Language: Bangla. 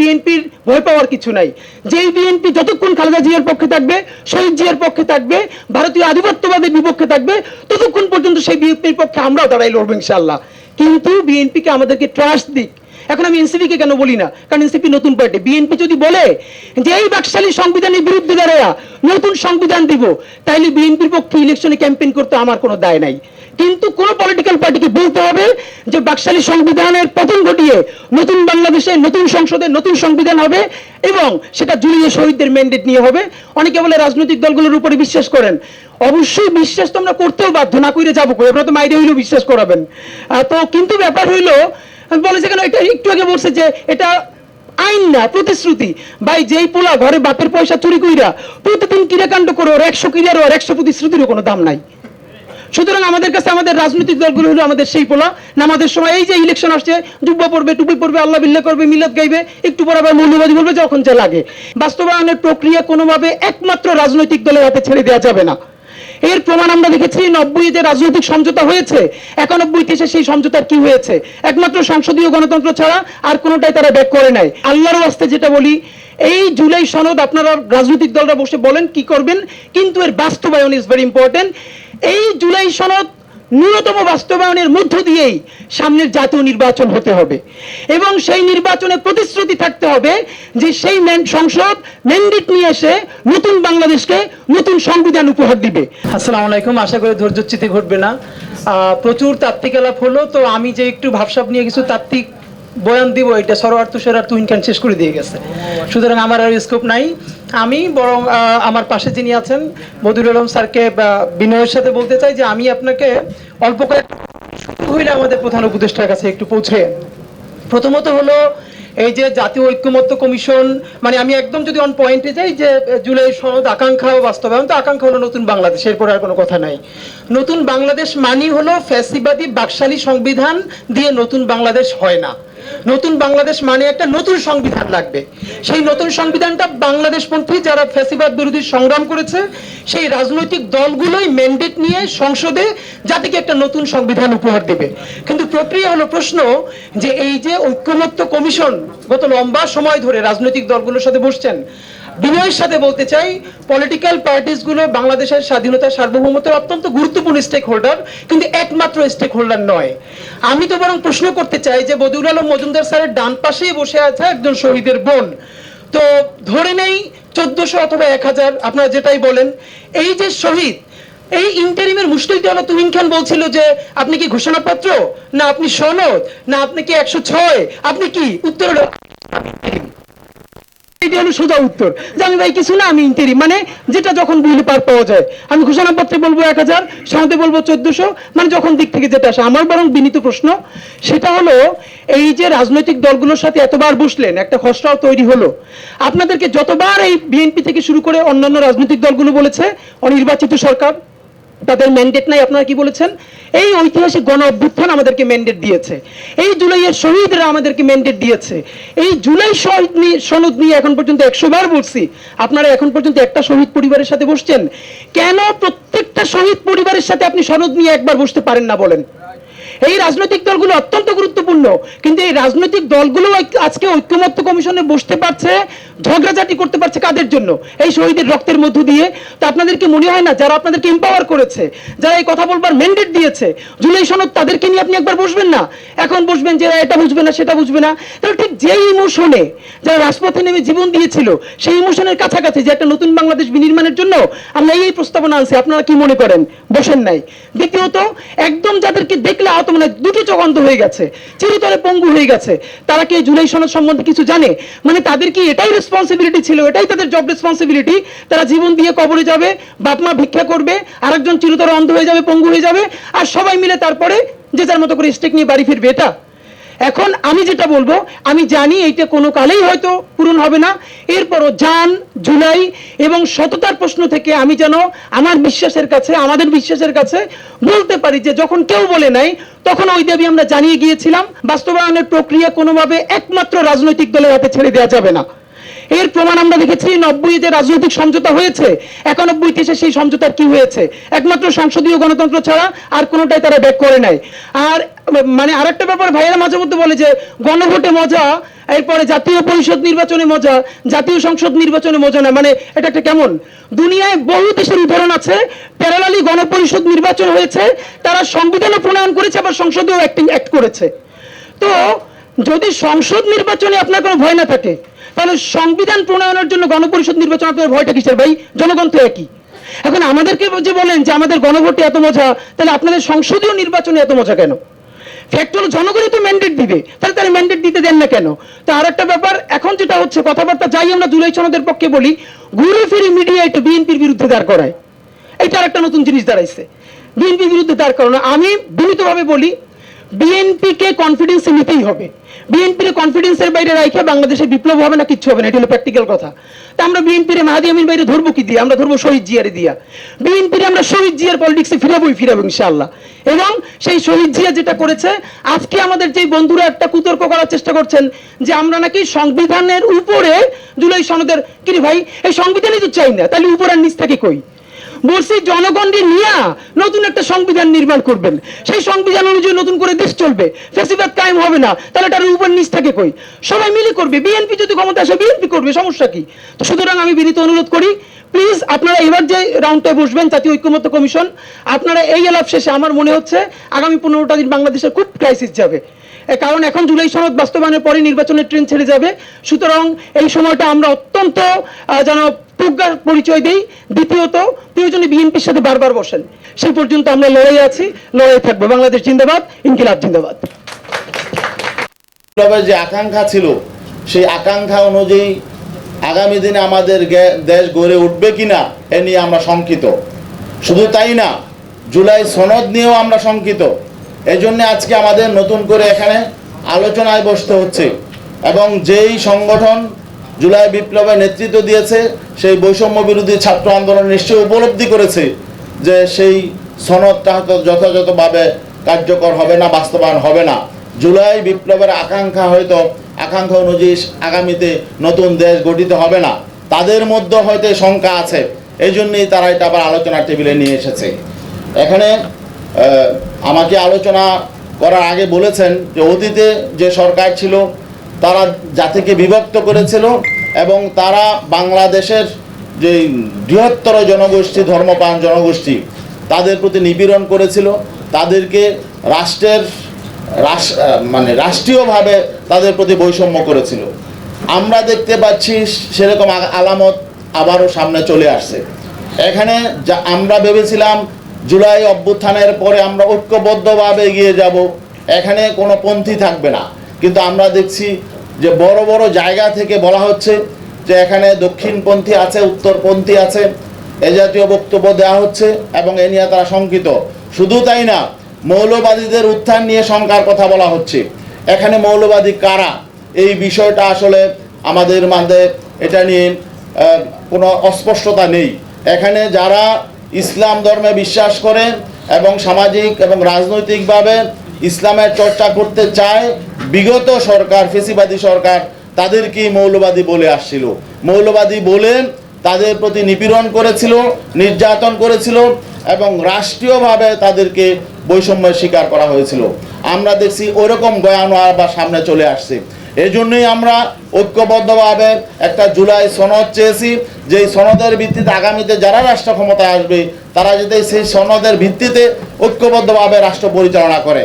বিএনপির ভয় পাওয়ার কিছু নাই। যেই বিএনপি যতক্ষণ খালেদা জিয়ার পক্ষে থাকবে, শহীদ জিয়ার পক্ষে থাকবে, ভারতীয় আধিপত্যবাদের বিপক্ষে থাকবে, ততক্ষণ পর্যন্ত সেই বিএনপির পক্ষে আমরাও দাঁড়াই লড়বো ইনশাল্লাহ কিন্তু বিএনপিকে আমাদেরকে ট্রাস্ট দিক। এখন আমি এনসিপি কে কেন বলি না? কারণ এনসিপি নতুন পার্টি বিএনপি যদি বলে যে এই বাকশালী সংবিধানের বিরুদ্ধে দাঁড়ায়া নতুন সংবিধান দিব, তাইলে বিএনপির পক্ষে ইলেকশনে ক্যাম্পেইন করতে আমার কোনো দায় নাই। কিন্তু কোন পলিটিক্যাল পার্টিকে বলতে হবে যে বাকশালী সংবিধানের পতন ঘটিয়ে নতুন বাংলাদেশে, নতুন সংসদে নতুন সংবিধান হবে এবং সেটা জুড়িয়ে শহীদদের ম্যান্ডেট নিয়ে হবে। অনেকে বলে রাজনৈতিক দলগুলোর উপরে বিশ্বাস করেন। অবশ্যই বিশ্বাস তো আমরা করতেও বাধ্য, না করে যাব কই? আপনারা তো মাইরে হইলেও বিশ্বাস করাবেন। তো কিন্তু ব্যাপার হইল বলেছে কেন এটা একটু আগে বলছে যে এটা আইন না, প্রতিশ্রুতি। ভাই, যেই পোলা ঘরে বাপের পয়সা চুরি কইরা প্রতিদিন কিরাকাণ্ড করে, ওর একশো কিরার ওর একশো প্রতিশ্রুতিরও কোনো দাম নাই। সুতরাং আমাদের কাছে আমাদের রাজনৈতিক দলগুলো হলো আমাদের সেই পোলা। নামাজের সময় এই যে ইলেকশন আসছে, জুব্বা পড়বে, টুপি পড়বে, আল্লাহ বিল্লাহ করবে, মিলাদ গাইবে, একটু পর আবার মৌলবাদী বলবে যখন যা লাগে। বাস্তবায়নের প্রক্রিয়া কোনোভাবে একমাত্র রাজনৈতিক দলের হাতে ছেড়ে দেওয়া যাবে না। এর প্রমাণ আমরা দেখেছি, নব্বই যে রাজনৈতিক সমঝোতা হয়েছে একানব্বই এসে সেই সমঝোতার কি হয়েছে? একমাত্র সংসদীয় গণতন্ত্র ছাড়া আর কোনোটাই তারা ব্যাক করে নাই। আল্লাহর ওয়াস্তে যেটা বলি এই জুলাই সনদ আপনারা রাজনৈতিক দলরা বসে বলেন কি করবেন, কিন্তু এর বাস্তবায়ন ইজ ভেরি ইম্পর্টেন্ট এই জুলাই সনদ ন্যূনতম বাস্তবায়নের মধ্য দিয়েই সামনের জাতীয় নির্বাচন হতে হবে। এবং সেই নির্বাচনে প্রতিশ্রুতি থাকতে হবে যে সেই সংসদ ম্যান্ডেট নিয়ে এসে নতুন বাংলাদেশকে নতুন সংবিধান উপহার দিবে। আসসালামু আলাইকুম, আশা করি ধৈর্যচ্যুতি ঘটবে না। প্রচুর তাত্ত্বিক আলাপ হলো, তো আমি যে একটু ভাবসাব নিয়ে কিছু তাত্ত্বিক বয়ান দিব, এটা সরোয়ার তুষার আর তুহিন খান শেষ করে দিয়ে গেছে। সুতরাং আমার আর স্কোপ নাই। আমি বরং আমার পাশে যিনি আছেন মধুর আলম স্যারকে বিনয়ের সাথে বলতে চাই যে আমি আপনাকে অল্প কয়েক হইলে আমাদের প্রধান উপদেষ্টার কাছে একটু পৌঁছে। প্রথমত হলো এই যে জাতীয় ঐক্যমত্য কমিশন মানে আমি একদম যদি অন পয়েন্টে যাই যে জুলাই সনদ আকাঙ্ক্ষা ও বাস্তবায়ন, তো আকাঙ্ক্ষা হলো নতুন বাংলাদেশ, এরপর আর কোনো কথা নাই। নতুন বাংলাদেশ মানি হলো ফ্যাসিবাদী বাকশালী সংবিধান দিয়ে নতুন বাংলাদেশ হয় না। নতুন বাংলাদেশ মানে একটা নতুন সংবিধান লাগবে। সেই নতুন সংবিধানটা বাংলাদেশপন্থী যারা ফ্যাসিবাদ বিরোধী সংগ্রাম করেছে, সেই রাজনৈতিক দলগুলোই ম্যান্ডেট নিয়ে সংসদে জাতিকে একটা নতুন সংবিধান উপহার দেবে। কিন্তু প্রক্রিয়া হলো প্রশ্ন যে এই যে ঐক্যমত্য কমিশন গত লম্বা সময় ধরে রাজনৈতিক দলগুলোর সাথে বসছেন বিনয়ের সাথে বলতে চাই পলিটিক্যাল পার্টিসগুলো বাংলাদেশের স্বাধীনতা সার্বভৌমত্বের অত্যন্ত গুরুত্বপূর্ণ স্টেক হোল্ডার কিন্তু একমাত্র স্টেক হোল্ডার নয়। আমি তো বরং প্রশ্ন করতে চাই যে বদিউল আলম মজুমদার স্যারের ডান পাশেই বসে আছে একজন শহীদের বোন। তো ধরে নেই, চোদ্দশো অথবা এক হাজার, আপনারা যেটাই বলেন। এই যে শহীদ, এই ইন্টারিমের মুশকিলটা হলো তুহিন খান বলছিল যে, আপনি কি ঘোষণাপত্র? না, আপনি সনদ? না, আপনি কি একশো ছয়? আপনি কি? উত্তর এটা হলো সোজা উত্তর। যে আমি ভাই কিছু না, আমি ইন্টারি মানে যেটা যখন বুঝলে পার পাওয়া যায়, আমি ঘোষণাপত্রে বলব এক হাজার সনদে বলব চোদ্দশো মানে যখন দিক থেকে যেটা আসে। আমার বরং বিনীত প্রশ্ন, সেটা হলো এই যে রাজনৈতিক দলগুলোর সাথে এতবার বসলেন, একটা খসড়াও তৈরি হলো। আপনাদেরকে যতবার এই বিএনপি থেকে শুরু করে অন্যান্য রাজনৈতিক দলগুলো বলেছে, অনির্বাচিত সরকার, তাদের ম্যান্ডেট নাই, আপনারা কি বলেছেন? এই ঐতিহাসিক গণ অভ্যুত্থান আমাদেরকে ম্যান্ডেট দিয়েছে। এই জুলাইয়ের শহীদরা আমাদেরকে ম্যান্ডেট দিয়েছে। এই জুলাই শহীদ নিয়ে সনদ নিয়ে এখন পর্যন্ত একশো বার বলছি। আপনারা এখন পর্যন্ত একটা শহীদ পরিবারের সাথে বসছেন। কেন প্রত্যেকটা শহীদ পরিবারের সাথে আপনি সনদ নিয়ে একবার বসতে পারেন না বলেন? এই রাজনৈতিক দলগুলো অত্যন্ত গুরুত্বপূর্ণ। কিন্তু এই রাজনৈতিক দলগুলো আজকে ঐক্যমত্য কমিশনে বসতে পারছে ঝগড়াঝাটি করতে পারছে কাদের জন্য? এই শহীদের রক্তের মধ্য দিয়ে? তো আপনাদেরকে মনে হয় না যারা আপনাদেরকে এম্পাওয়ার করেছে, যারা এই কথা বলবার ম্যান্ডেট দিয়েছে, জুলাই সনদ তাদেরকে নিয়ে আপনি একবার বসবেন না? এখন বসবেন যে এটা বুঝবে না, সেটা বুঝবে না। তাহলে ঠিক যেই ইমোশনে যারা রাজপথে নেমে জীবন দিয়েছিল, সেই ইমোশনের কাছাকাছি যে একটা নতুন বাংলাদেশ বিনির্মাণের জন্য আমরা এই প্রস্তাবনা আনছি, আপনারা কি মনে করেন? বসেন নাই। দ্বিতীয়ত, একদম যাদেরকে দেখলে আহত মানে দুটো চোখ হয়ে গেছে, চিরতরে পঙ্গু হয়ে গেছে, তারা কি জুলাই সনদ সম্বন্ধে কিছু জানে? মানে তাদের কি এটাই রেসপন্সিবিলিটি ছিল এটাই তাদের জব রেসপন্সিবিলিটি তারা জীবন দিয়ে কবরে যাবে, বাপ মা ভিক্ষা করবে, আরেকজন চিরতরে অন্ধ হয়ে যাবে, পঙ্গু হয়ে যাবে, আর সবাই মিলে তারপরে যে যার মতো করে স্টেক নিয়ে বাড়ি ফিরবে এটা। এখন আমি যেটা বলব, আমি জানি এইটা কোনো কালেই হয়তো পূরণ হবে না। এরপরও জান জুলাই এবং সততার প্রশ্ন থেকে আমি যেন আমার বিশ্বাসের কাছে, আমাদের বিশ্বাসের কাছে বলতে পারি যে যখন কেউ বলে নাই, তখন ওই দাবি আমরা জানিয়ে গিয়েছিলাম, বাস্তবায়নের প্রক্রিয়া কোনোভাবে একমাত্র রাজনৈতিক দলের হাতে ছেড়ে দেওয়া যাবে না। এর প্রমাণ আমরা দেখেছি নব্বই যে রাজনৈতিক সমঝোতা হয়েছে। একানব্বই এসে সেই সমঝোতার কি হয়েছে? একমাত্র সংসদীয় গণতন্ত্র ছাড়া আর কোনোটাই তারা ব্যাক করে নাই। আর মানে আরেকটা ব্যাপার, ভাইয়েরা মাঝে মধ্যে বলে যে, গণভোটে মজা, এরপরে জাতীয় পরিষদ নির্বাচনে মজা, জাতীয় সংসদ নির্বাচনে মজা না। মানে এটা একটা কেমন? দুনিয়ায় বহু দেশের উদাহরণ আছে প্যারালালি গণপরিষদ নির্বাচন হয়েছে, তারা সংবিধানও প্রণয়ন করেছে, আবার সংসদেও অ্যাক্টিং অ্যাক্ট করেছে। তো, যদি সংসদ নির্বাচনে আপনার কোনো ভয় না থাকে তাহলে সংবিধান প্রণয়নের জন্য গণপরিষদ নির্বাচন আপনার ভয়টা কিসের ভাই? জনগণ তো একই। এখন আমাদেরকে যে বলেন যে আমাদের গণভোটে এত মজা, তাহলে আপনাদের সংসদীয় নির্বাচনে এত মজা কেন? ফ্যাক্ট হলো জনগণই তো ম্যান্ডেট দিবে, তাহলে তারা ম্যান্ডেট দিতে দেন না কেন? তো আর একটা ব্যাপার, এখন যেটা হচ্ছে, কথাবার্তা যাই আমরা জুলাই সনদের পক্ষে বলি, ঘুরে ফিরে মিডিয়া একটু বিএনপির বিরুদ্ধে দাঁড় করায়। এটা একটা নতুন জিনিস দাঁড়াইছে। বিএনপির বিরুদ্ধে দাঁড় করানো, আমি বিনীতভাবে বলি বিএনপিকে কনফিডেন্সে নিতেই হবে। বিএনপির কনফিডেন্সের বাইরে রাখে বাংলাদেশে বিপ্লব হবে না, কিচ্ছু হবে না, এটা হলো প্র্যাকটিক্যাল কথা। তা আমরা বিএনপির মাহাদি আমিন বাইরে ধরবো কি দিয়ে? আমরা ধরবো শহীদ জিয়ারে দিয়া। বিএনপির আমরা শহীদ জিয়ার পলিটিক্সে ফিরাবোই, ফিরাবো ইনশাআল্লাহ। এবং সেই শহীদ জিয়া যেটা করেছে, আজকে আমাদের যে বন্ধুরা একটা কুতর্ক করার চেষ্টা করছেন, যে আমরা নাকি সংবিধানের উপরে জুলাই সনদের কিরে ভাই? এই সংবিধানই তো চাই না, তাহলে উপর আর নিচ থেকে কই? বলছি, জনগণকে নিয়ে নতুন একটা সংবিধান নির্মাণ করবেন। সেই সংবিধান অনুযায়ী নতুন করে দেশ চলবে। ফেসিবাদ কায়েম হবে না। তাহলে তার উপর নিচ থেকে কই? সবাই মিলে করবে। বিএনপি যদি ক্ষমতা আসে, বিএনপি করবে, সমস্যা কি? তো সুতরাং আমি বিনীত অনুরোধ করি প্লিজ আপনারা এবার যে রাউন্ডে বসবেন, জাতীয় ঐক্যমত্য কমিশন, আপনারা এই আলাপ শেষে আমার মনে হচ্ছে আগামী পনেরোটা দিন বাংলাদেশের খুব ক্রাইসিস যাবে। কারণ এখন জুলাই সনদ বাস্তবায়নের পরে নির্বাচনের ট্রেন ছেড়ে যাবে। সুতরাং এই সময়টা আমরা অত্যন্ত যেন প্রজ্ঞার পরিচয় দেই। দ্বিতীয়ত, প্রয়োজনে বিএনপির সাথে বারবার বসেন। সেই পর্যন্ত আমরা লড়াই আছি, লড়াই থাকব। বাংলাদেশ জিন্দাবাদ, ইনকিলাব জিন্দাবাদ। যে আকাঙ্ক্ষা ছিল, সেই আকাঙ্ক্ষা অনুযায়ী আগামী দিনে আমাদের দেশ গড়ে উঠবে কিনা, এ নিয়ে আমরা শঙ্কিত। শুধু তাই না, জুলাই সনদ নিয়েও আমরা শঙ্কিত। এই জন্য আজকে আমাদের নতুন করে এখানে আলোচনায় বসতে হচ্ছে। এবং যেই সংগঠন জুলাই বিপ্লবে নেতৃত্ব দিয়েছে, সেই বৈষম্য বিরোধী ছাত্র আন্দোলন নিশ্চয়ই উপলব্ধি করেছে যে সেই সনদটা হয়তো যথাযথভাবে কার্যকর হবে না, বাস্তবায়ন হবে না। জুলাই বিপ্লবের আকাঙ্ক্ষা হয়তো, আকাঙ্ক্ষা অনুযায়ী আগামীতে নতুন দেশ গঠিত হবে না। তাদের মধ্যে হয়তো শঙ্কা আছে এই জন্যই তারা এটা আবার আলোচনার টেবিলে নিয়ে এসেছে। এখানে আমাকে আলোচনা করার আগে বলেছেন যে অতীতে যে সরকার ছিল তারা জাতিকে বিভক্ত করেছিল এবং তারা বাংলাদেশের যে বৃহত্তর জনগোষ্ঠী, ধর্মপ্রাণ জনগোষ্ঠী, তাদের প্রতি নিপীড়ন করেছিল। তাদেরকে রাষ্ট্রের মানে রাষ্ট্রীয়ভাবে তাদের প্রতি বৈষম্য করেছিল। আমরা দেখতে পাচ্ছি সেরকম আলামত আবারও সামনে চলে আসছে। এখানে যা আমরা ভেবেছিলাম, জুলাই অভ্যুত্থানের পরে আমরা ঐক্যবদ্ধভাবে এগিয়ে যাব, এখানে কোনো পন্থী থাকবে না। কিন্তু আমরা দেখছি যে বড় বড় জায়গা থেকে বলা হচ্ছে যে এখানে দক্ষিণপন্থী আছে, উত্তরপন্থী আছে, এ জাতীয় বক্তব্য দেওয়া হচ্ছে এবং এ নিয়ে তারা শঙ্কিত। শুধু তাই না, মৌলবাদীদের উত্থান নিয়ে শঙ্কার কথা বলা হচ্ছে। এখানে মৌলবাদী কারা? এই বিষয়টা আসলে আমাদের মাঝে এটা নিয়ে কোনো অস্পষ্টতা নেই। এখানে যারা ইসলাম ধর্মে বিশ্বাস করে এবং সামাজিক এবং রাজনৈতিকভাবে ইসলামের চর্চা করতে চায় বিগত সরকার, ফেসিবাদী সরকার তাদেরকেই মৌলবাদী বলে আসছিল। মৌলবাদী বলে তাদের প্রতি নিপীড়ন করেছিল, নির্যাতন করেছিল এবং রাষ্ট্রীয়ভাবে তাদেরকে বৈষম্যের শিকার করা হয়েছিল। আমরা দেখছি ওরকম বয়ান বা সামনে চলে আসছে। এই জন্যই আমরা ঐক্যবদ্ধভাবে একটা জুলাই সনদ চেয়েছি যে সনদের ভিত্তিতে আগামীতে যারা রাষ্ট্র ক্ষমতায় আসবে, তারা যদি সেই সনদের ভিত্তিতে ঐক্যবদ্ধভাবে রাষ্ট্র পরিচালনা করে।